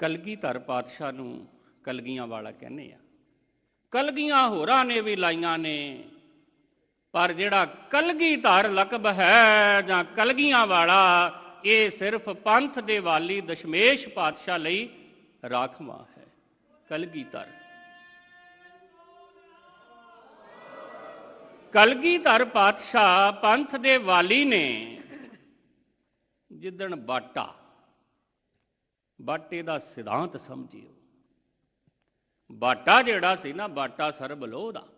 ਕਲਗੀਧਰ ਪਾਤਸ਼ਾਹ ਨੂੰ ਕਲਗੀਆਂ ਵਾਲਾ ਕਹਿੰਦੇ ਆ। ਕਲਗੀਆਂ ਹੋਰਾਂ ਨੇ ਵੀ ਲਾਈਆਂ ਨੇ, ਪਰ ਜਿਹੜਾ ਕਲਗੀਧਰ ਲਕਬ ਹੈ ਜਾਂ ਕਲਗੀਆਂ ਵਾਲਾ, ਇਹ ਸਿਰਫ ਪੰਥ ਦੇ ਵਾਲੀ ਦਸ਼ਮੇਸ਼ ਪਾਤਸ਼ਾਹ ਲਈ ਰਾਖਵਾ ਹੈ। ਕਲਗੀਧਰ ਕਲਗੀਧਰ ਪਾਤਸ਼ਾਹ ਪੰਥ ਦੇ ਵਾਲੀ ਨੇ ਜਿੱਦਣ ਬਾਟਾ ਬਾਟੇ ਦਾ ਸਿਧਾਂਤ ਸਮਝਿਓ। ਬਾਟਾ ਜਿਹੜਾ ਸੀ ਨਾ, ਬਾਟਾ ਸਰਬ ਲੋਹ ਦਾ।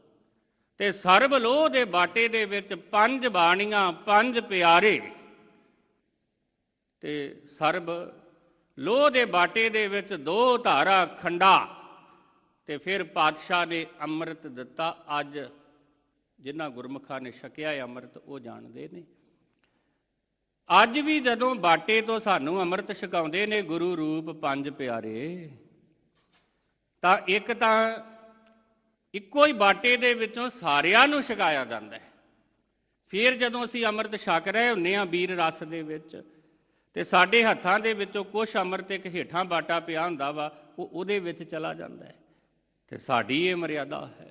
ਤੇ ਸਰਬ ਲੋਹ ਦੇ ਬਾਟੇ ਦੇ ਵਿੱਚ ਪੰਜ ਬਾਣੀਆਂ, ਪੰਜ ਪਿਆਰੇ। ਤੇ ਸਰਬ ਲੋਹ ਦੇ ਬਾਟੇ ਦੇ ਵਿੱਚ ਦੋ ਧਾਰਾ ਖੰਡਾ। ਤੇ ਫਿਰ ਪਾਤਸ਼ਾਹ ਨੇ ਅੰਮ੍ਰਿਤ ਦਿੱਤਾ। ਅੱਜ ਜਿਨ੍ਹਾਂ ਗੁਰਮੁਖਾਂ ਨੇ ਛਕਿਆ ਹੈ ਅੰਮ੍ਰਿਤ, ਉਹ ਜਾਣਦੇ ਨੇ। ਅੱਜ ਵੀ ਜਦੋਂ ਬਾਟੇ ਤੋਂ ਸਾਨੂੰ ਅੰਮ੍ਰਿਤ ਛਕਾਉਂਦੇ ਨੇ ਗੁਰੂ ਰੂਪ ਪੰਜ ਪਿਆਰੇ, ਤਾਂ ਇੱਕ ਤਾਂ ਇੱਕੋ ਹੀ ਬਾਟੇ ਦੇ ਵਿੱਚੋਂ ਸਾਰਿਆਂ ਨੂੰ ਛਕਾਇਆ ਜਾਂਦਾ ਹੈ। ਫਿਰ ਜਦੋਂ ਅਸੀਂ ਅੰਮ੍ਰਿਤ ਛਕ ਰਹੇ ਹੁੰਨੇ ਆ ਵੀਰ ਰਸ ਦੇ ਵਿੱਚ, ਤੇ ਸਾਡੇ ਹੱਥਾਂ ਦੇ ਵਿੱਚੋਂ ਕੁਛ ਅੰਮ੍ਰਿਤ ਇੱਕ ਹੇਠਾਂ ਬਾਟਾ ਪਿਆ ਹੁੰਦਾ ਵਾ, ਉਹ ਉਹਦੇ ਵਿੱਚ ਚਲਾ ਜਾਂਦਾ ਹੈ। ਤੇ ਸਾਡੀ ਇਹ ਮਰਿਆਦਾ ਹੈ।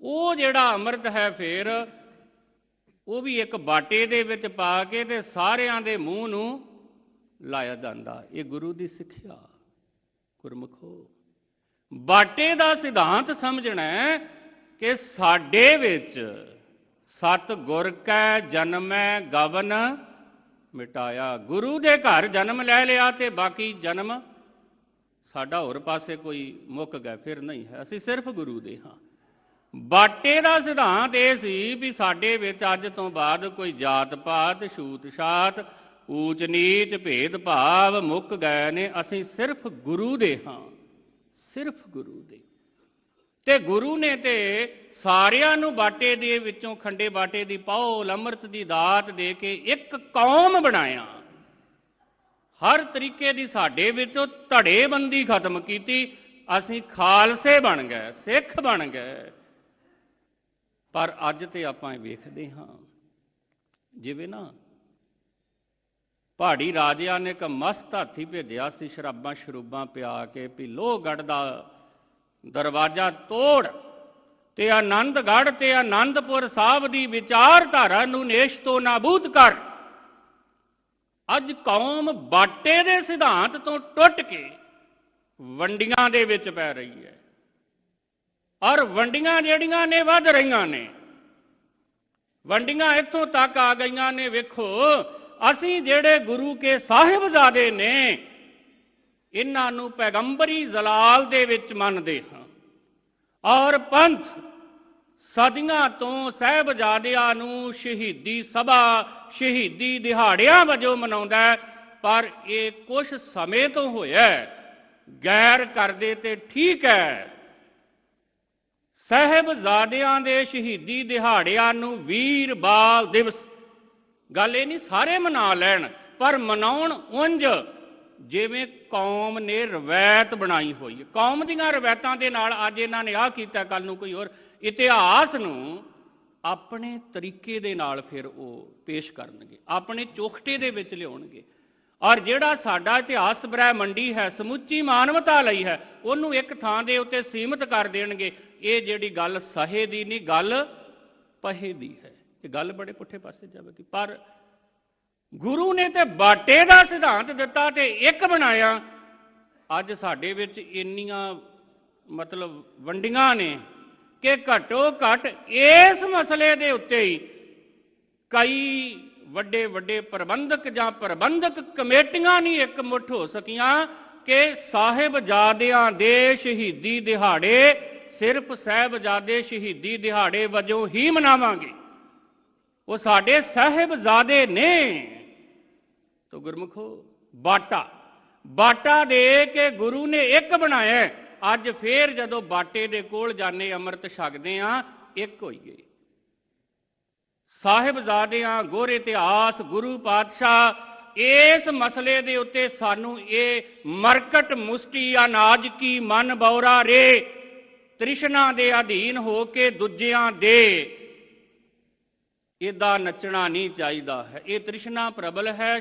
ਉਹ ਜਿਹੜਾ ਅੰਮ੍ਰਿਤ ਹੈ ਫਿਰ ਉਹ ਵੀ ਇੱਕ ਬਾਟੇ ਦੇ ਵਿੱਚ ਪਾ ਕੇ ਤੇ ਸਾਰਿਆਂ ਦੇ ਮੂੰਹ ਨੂੰ ਲਾਇਆ ਜਾਂਦਾ। ਇਹ ਗੁਰੂ ਦੀ ਸਿੱਖਿਆ। ਗੁਰਮਖੋ, ਬਾਟੇ ਦਾ ਸਿਧਾਂਤ ਸਮਝਣਾ ਹੈ ਕਿ ਸਾਡੇ ਵਿੱਚ ਸਤ ਗੁਰ ਕੈ ਜਨਮੈ ਗਵਨ ਮਿਟਾਇਆ। ਗੁਰੂ ਦੇ ਘਰ ਜਨਮ ਲੈ ਲਿਆ ਤੇ ਬਾਕੀ ਜਨਮ ਸਾਡਾ ਹੋਰ ਪਾਸੇ ਕੋਈ ਮੁੱਕ ਗਿਆ, ਫਿਰ ਨਹੀਂ ਹੈ। ਅਸੀਂ ਸਿਰਫ ਗੁਰੂ ਦੇ ਹਾਂ। ਬਾਟੇ ਦਾ ਸਿਧਾਂਤ ਇਹ ਸੀ ਵੀ ਸਾਡੇ ਵਿੱਚ ਅੱਜ ਤੋਂ ਬਾਅਦ ਕੋਈ ਜਾਤ ਪਾਤ, ਛੂਤ ਛਾਤ, ਊਚ ਨੀਚ, ਭੇਦ ਭਾਵ, ਮੁੱਕ ਗਏ ਨੇ, ਅਸੀਂ ਸਿਰਫ ਗੁਰੂ ਦੇ ਹਾਂ। ਸਿਰਫ ਗੁਰੂ ਦੇ। ਤੇ ਗੁਰੂ ਨੇ ਤੇ ਸਾਰਿਆਂ ਨੂੰ ਬਾਟੇ ਦੇ ਵਿੱਚੋਂ ਖੰਡੇ ਬਾਟੇ ਦੀ ਪਾਉ ਅੰਮ੍ਰਿਤ ਦੀ ਦਾਤ ਦੇ ਕੇ ਇੱਕ ਕੌਮ ਬਣਾਇਆ। ਹਰ ਤਰੀਕੇ ਦੀ ਸਾਡੇ ਵਿੱਚੋਂ ਧੜੇਬੰਦੀ ਖਤਮ ਕੀਤੀ। ਅਸੀਂ ਖਾਲਸੇ ਬਣ ਗਏ, ਸਿੱਖ ਬਣ ਗਏ। ਪਰ ਅੱਜ ਤੇ ਆਪਾਂ ਇਹ ਵੇਖਦੇ ਹਾਂ, ਜਿਵੇਂ ਨਾ ਪਹਾੜੀ ਰਾਜਿਆਂ ਨੇ ਇੱਕ ਮਸਤ ਹਾਥੀ ਭੇਜਿਆ ਸੀ, ਸ਼ਰਾਬਾਂ ਸ਼ਰੂਬਾਂ ਪਿਆ ਕੇ ਵੀ ਲੋਹਗੜ੍ਹ ਦਾ ਦਰਵਾਜ਼ਾ ਤੋੜ ਤੇ ਆਨੰਦਗੜ੍ਹ ਤੇ ਆਨੰਦਪੁਰ ਸਾਹਿਬ ਦੀ ਵਿਚਾਰਧਾਰਾ ਨੂੰ ਨੇਸ਼ ਤੋਂ ਨਾਬੂਦ ਕਰ। ਅੱਜ ਕੌਮ ਬਾਟੇ ਦੇ ਸਿਧਾਂਤ ਤੋਂ ਟੁੱਟ ਕੇ ਵੰਡੀਆਂ ਦੇ ਵਿੱਚ ਪੈ ਰਹੀ ਹੈ। ਔਰ ਵੰਡੀਆਂ ਜਿਹੜੀਆਂ ਨੇ ਵੱਧ ਰਹੀਆਂ ਨੇ। ਵੰਡੀਆਂ ਇੱਥੋਂ ਤੱਕ ਆ ਗਈਆਂ ਨੇ, ਵੇਖੋ, ਅਸੀਂ ਜਿਹੜੇ ਗੁਰੂ ਕੇ ਸਾਹਿਬਜ਼ਾਦੇ ਨੇ, ਇਹਨਾਂ ਨੂੰ ਪੈਗੰਬਰੀ ਜ਼ਲਾਲ ਦੇ ਵਿੱਚ ਮੰਨਦੇ ਹਾਂ। ਔਰ ਪੰਥ ਸਦੀਆਂ ਤੋਂ ਸਹਿਬਜ਼ਾਦਿਆਂ ਨੂੰ ਸ਼ਹੀਦੀ ਸਭਾ, ਸ਼ਹੀਦੀ ਦਿਹਾੜਿਆਂ ਵਜੋਂ ਮਨਾਉਂਦਾ ਪਰ ਇਹ ਕੁਝ ਸਮੇਂ ਤੋਂ ਹੋਇਆ ਗੈਰ ਕਰਦੇ ਤੇ ਠੀਕ ਹੈ। ਸਹਿਬਜ਼ਾਦਿਆਂ ਦੇ ਸ਼ਹੀਦੀ ਦਿਹਾੜਿਆਂ ਨੂੰ ਵੀਰ ਬਾਲ ਦਿਵਸ। ਗੱਲ ਇਹ ਨਹੀਂ, ਸਾਰੇ ਮਨਾ ਲੈਣ, ਪਰ ਮਨਾਉਣ ਉਂਝ, ਜਿਵੇਂ ਕੌਮ ਨੇ ਰਵਾਇਤ ਬਣਾਈ ਹੋਈ ਹੈ। ਕੌਮ ਦੀਆਂ ਰਵਾਇਤਾਂ ਦੇ ਨਾਲ ਅੱਜ ਇਹਨਾਂ ਨੇ ਆਹ ਕੀਤਾ ਕੱਲ ਨੂੰ ਕੋਈ ਹੋਰ ਇਤਿਹਾਸ ਨੂੰ ਆਪਣੇ ਤਰੀਕੇ ਦੇ ਨਾਲ ਫਿਰ ਉਹ ਪੇਸ਼ ਕਰਨਗੇ, ਆਪਣੇ ਚੋਖਟੇ ਦੇ ਵਿੱਚ ਲਿਆਉਣਗੇ। ਔਰ ਜਿਹੜਾ ਸਾਡਾ ਇਤਿਹਾਸ ਬ੍ਰਹਿਮੰਡੀ ਹੈ, ਸਮੁੱਚੀ ਮਾਨਵਤਾ ਲਈ ਹੈ, ਉਹਨੂੰ ਇੱਕ ਥਾਂ ਦੇ ਉੱਤੇ ਸੀਮਿਤ ਕਰ ਦੇਣਗੇ। ਇਹ ਜਿਹੜੀ ਗੱਲ ਸਹੇ ਦੀ ਨਹੀਂ, ਗੱਲ ਪਹੇ ਦੀ ਹੈ। ਇਹ ਗੱਲ ਬੜੇ ਪੁੱਠੇ ਪਾਸੇ ਜਾਵੇਗੀ। ਪਰ ਗੁਰੂ ਨੇ ਤੇ ਬਾਟੇ ਦਾ ਸਿਧਾਂਤ ਦਿੱਤਾ ਤੇ ਇੱਕ ਬਣਾਇਆ। ਅੱਜ ਸਾਡੇ ਵਿੱਚ ਇੰਨੀਆਂ ਮਤਲਬ ਵੰਡੀਆਂ ਨੇ ਕਿ ਘਟੋ ਘਟ ਇਸ ਮਸਲੇ ਦੇ ਉੱਤੇ ਹੀ ਕਈ ਵੱਡੇ ਵੱਡੇ ਪ੍ਰਬੰਧਕ ਜਾਂ ਪ੍ਰਬੰਧਕ ਕਮੇਟੀਆਂ ਨਹੀਂ ਇੱਕ ਮੁੱਠ ਹੋ ਸਕੀਆਂ ਕਿ ਸਾਹਿਬਜ਼ਾਦਿਆਂ ਦੇ ਸ਼ਹੀਦੀ ਦਿਹਾੜੇ ਸਿਰਫ ਸਾਹਿਬਜ਼ਾਦੇ ਸ਼ਹੀਦੀ ਦਿਹਾੜੇ ਵਜੋਂ ਹੀ ਮਨਾਵਾਂਗੇ। ਉਹ ਸਾਡੇ ਸਾਹਿਬਜ਼ਾਦੇ ਨੇ। ਤੋ ਗੁਰਮੁਖੋ, ਬਾਟਾ। ਬਾਟਾ ਦੇ ਕੇ ਗੁਰੂ ਨੇ ਇੱਕ ਬਣਾਇਆ ਅੱਜ ਫੇਰ ਜਦੋਂ ਬਾਟੇ ਦੇ ਕੋਲ ਜਾਣੇ ਅੰਮ੍ਰਿਤ ਛਕਦੇ ਆ ਇੱਕ ਹੋਈਏ। ਸਾਹਿਬਜ਼ਾਦਿਆਂ ਗੋਰੇ ਇਤਿਹਾਸ, ਗੁਰੂ ਪਾਤਸ਼ਾਹ, ਇਸ ਮਸਲੇ ਦੇ ਉੱਤੇ ਸਾਨੂੰ ਇਹ ਮਰਕਟ ਮੁਸਟੀ ਅਨਾਜ ਕੀ ਮਨ ਬੌਰਾ ਰੇ। ਤ੍ਰਿਸ਼ਨਾ ਦੇ ਅਧੀਨ ਹੋ ਕੇ ਦੂਜਿਆਂ ਦੇ। ਇਹਦਾ ਨੱਚਣਾ ਨਹੀਂ ਚਾਹੀਦਾ ਹੈ। ਇਹ ਤ੍ਰਿਸ਼ਨਾ ਪ੍ਰਬਲ ਹੈ